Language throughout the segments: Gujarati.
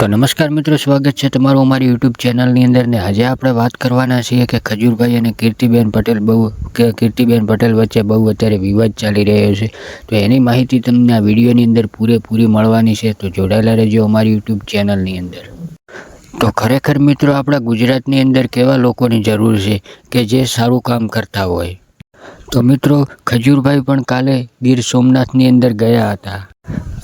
તો નમસ્કાર મિત્રો, સ્વાગત છે તમારું અમારી યુટ્યુબ ચેનલની અંદર ને આજે આપણે વાત કરવાના છીએ કે ખજૂરભાઈ અને કીર્તિબેન પટેલ બહુ કે કીર્તિબેન પટેલ વચ્ચે બહુ અત્યારે વિવાદ ચાલી રહ્યો છે. તો એની માહિતી તમને આ વિડીયોની અંદર પૂરેપૂરી મળવાની છે. તો જોડાયેલા રહેજો અમારી યુટ્યુબ ચેનલની અંદર. તો ખરેખર મિત્રો, આપણા ગુજરાતની અંદર કેવા લોકોની જરૂર છે કે જે સારું કામ કરતા હોય? તો મિત્રો, ખજૂરભાઈ પણ કાલે ગીર સોમનાથની અંદર ગયા હતા.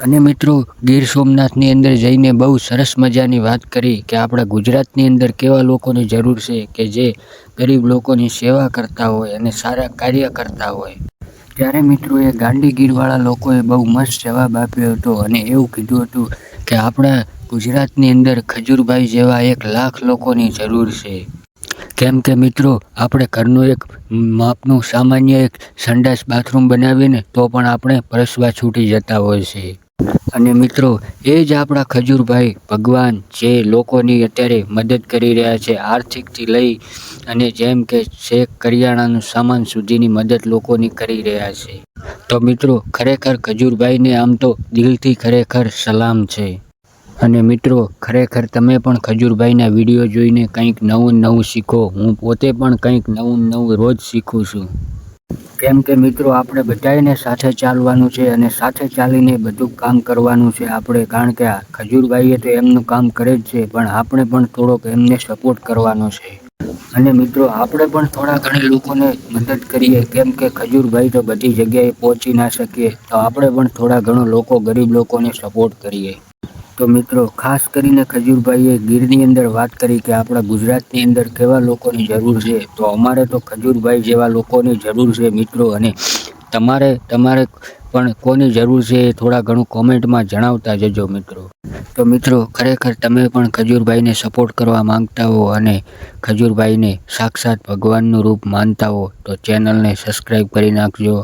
અને મિત્રો, ગીર સોમનાથની અંદર જઈને બહુ સરસ મજાની વાત કરી કે આપણા ગુજરાતની અંદર કેવા લોકોની જરૂર છે કે જે ગરીબ લોકોની સેવા કરતા હોય અને સારા કાર્ય કરતા હોય. ત્યારે મિત્રો, એ ગાંડીગીરવાળા લોકોએ બહુ મસ્ત જવાબ આપ્યો હતો અને એવું કીધું હતું કે આપણા ગુજરાતની અંદર ખજૂરભાઈ જેવા એક લાખ લોકોની જરૂર છે. કેમ કે મિત્રો, આપણે ઘરનું એક માપનું સામાન્ય એક સંડાસ બાથરૂમ બનાવીને તો પણ આપણે પરસવા છૂટી જતા હોય છે. અને મિત્રો, એ જ આપણા ખજૂરભાઈ ભગવાન જે લોકોની અત્યારે મદદ કરી રહ્યા છે આર્થિકથી લઈ અને જેમ કે શેક કરિયાણાનું સામાન સુધીની મદદ લોકોની કરી રહ્યા છે. તો મિત્રો, ખરેખર ખજૂરભાઈને આમ તો દિલથી ખરેખર સલામ છે. અને મિત્રો, ખરેખર તમે પણ ખજૂરભાઈના વીડિયો જોઈને કંઈક નવું નવું શીખો. હું પોતે પણ કંઈક નવું નવું રોજ શીખું છું. કેમ કે મિત્રો, આપણે બધાને સાથે ચાલવાનું છે અને સાથે ચાલીને બધું કામ કરવાનું છે આપણે. કારણ કે આ ખજૂરભાઈએ તો એમનું કામ કરે જ છે, પણ આપણે પણ થોડોક એમને સપોર્ટ કરવાનો છે. અને મિત્રો, આપણે પણ થોડા ઘણી લોકોને મદદ કરીએ. કેમ કે ખજૂરભાઈ તો બધી જગ્યાએ પહોંચી ના શકીએ, તો આપણે પણ થોડા ઘણો લોકો, ગરીબ લોકોને સપોર્ટ કરીએ. તો મિત્રો, ખાસ કરીને ખજૂરભાઈએ ગીરની અંદર વાત કરી કે આપણા ગુજરાતની અંદર કેવા લોકોની જરૂર છે, તો અમારે તો ખજૂરભાઈ જેવા લોકોની જરૂર છે મિત્રો. અને તમારે તમારે પણ કોની જરૂર છે એ થોડા ઘણું કોમેન્ટમાં જણાવતા જજો મિત્રો. તો મિત્રો, ખરેખર તમે પણ ખજૂરભાઈને સપોર્ટ કરવા માંગતા હો અને ખજૂરભાઈને સાક્ષાત ભગવાનનું રૂપ માનતા હો, તો ચેનલને સબસ્ક્રાઈબ કરી નાખજો.